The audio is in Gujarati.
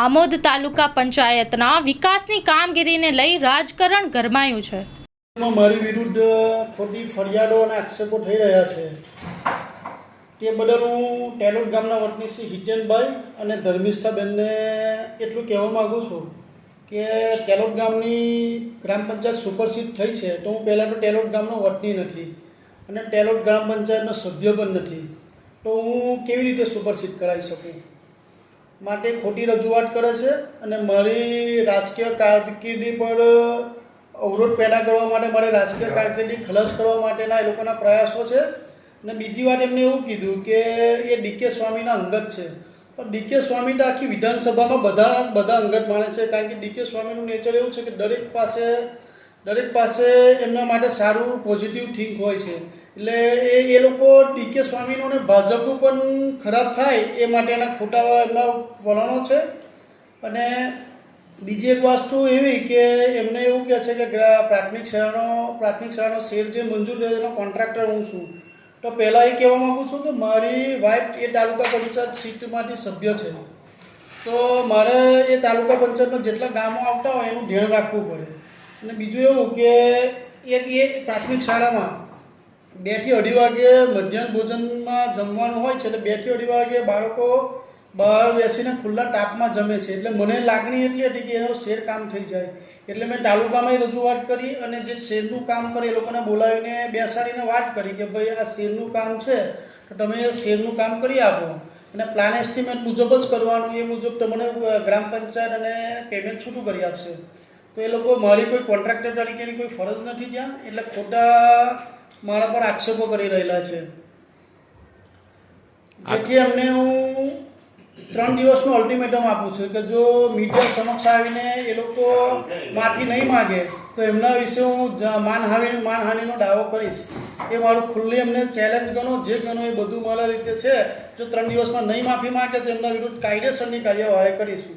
આમોદ તાલુકા પંચાયતના વિકાસની કામગીરીને લઈ રાજકારણ ગરમાયું છે. મારી વિરુદ્ધ ખોટી ફરિયાદો અને આક્ષેપો થઈ રહ્યા છે. તે બદલ હું ટેલોટ ગામના વતની શ્રી હિતેનભાઈ અને ધર્મિષ્ઠાબેનને એટલું કહેવા માગું છું કે ટેલોટ ગામની ગ્રામ પંચાયત સુપરસીડ થઈ છે તો હું પહેલાં તો ટેલોટ ગામનો વતની નથી અને ટેલોટ ગ્રામ પંચાયતનો સભ્ય પણ નથી. તો હું કેવી રીતે સુપરસીડ કરાવી શકું? માટે ખોટી રજૂઆત કરે છે અને મારી રાજકીય કારકિર્દી પર અવરોધ પેદા કરવા માટે મારે રાજકીય કારકિર્દી ખલાસ કરવા માટેના એ લોકોના પ્રયાસો છે. અને બીજી વાત એમને એવું કીધું કે એ ડીકે સ્વામીના અંગત છે. પણ ડીકે સ્વામી તો આખી વિધાનસભામાં બધા બધા અંગત માને છે કારણ કે ડીકે સ્વામીનું નેચર એવું છે કે દરેક પાસે દરેક પાસે એમના માટે સારું, પોઝિટિવ થિંક હોય છે. એટલે એ એ લોકો ડીકે સ્વામીનું અને ભાજપનું પણ ખરાબ થાય એ માટેના ખોટા એમના વલણો છે. અને બીજી એક વસ્તુ એવી કે એમને એવું કહે છે કે પ્રાથમિક શાળાનો પ્રાથમિક શાળાનો શેર જે મંજૂર થયો એનો કોન્ટ્રાક્ટર હું છું. તો પહેલાં એ કહેવા માગું છું કે મારી વાઇફ એ તાલુકા પંચાયત સીટમાંથી સભ્ય છે. તો મારે એ તાલુકા પંચાયતમાં જેટલા ગામો આવતા હોય એનું ધ્યાન રાખવું પડે. અને બીજું એવું કે એક એ પ્રાથમિક શાળામાં બેથી અઢી વાગે મધ્યાહન ભોજનમાં જમવાનું હોય છે એટલે બેથી અઢી વાગે બાળકો બહાર બેસીને ખુલ્લા તાપમાં જમે છે. એટલે મને લાગણી એટલી હતી કે એનો શેર કામ થઈ જાય. એટલે મેં તાલુકામાં રજૂઆત કરી અને જે શેરનું કામ કરે એ લોકોને બોલાવીને બેસાડીને વાત કરી કે ભાઈ આ શેરનું કામ છે, તો તમે શેરનું કામ કરી આપો. અને પ્લાન એસ્ટિમેટ મુજબ જ કરવાનું, એ મુજબ તમને ગ્રામ પંચાયત અને પેમેન્ટ છૂટું કરી આપશે. તો એ લોકો મારી કોઈ કોન્ટ્રાક્ટર તરીકેની કોઈ ફરજ નથી ત્યાં. એટલે ખોટા મારા પર આક્ષેપો કરી રહેલા છે. જેથી અમને હું ત્રણ દિવસનું અલ્ટિમેટમ આપું છું કે જો મીડિયા સમક્ષ આવીને એ લોકો માફી નહીં માગે તો એમના વિશે હું માનહાનિ માનહાનિનો દાવો કરીશ. એ મારું ખુલ્લી એમને ચેલેન્જ ગણો જે ગણો એ બધું મારા રીતે છે. જો ત્રણ દિવસમાં નહીં માફી માગે તો એમના વિરુદ્ધ કાયદેસરની કાર્યવાહી કરીશું.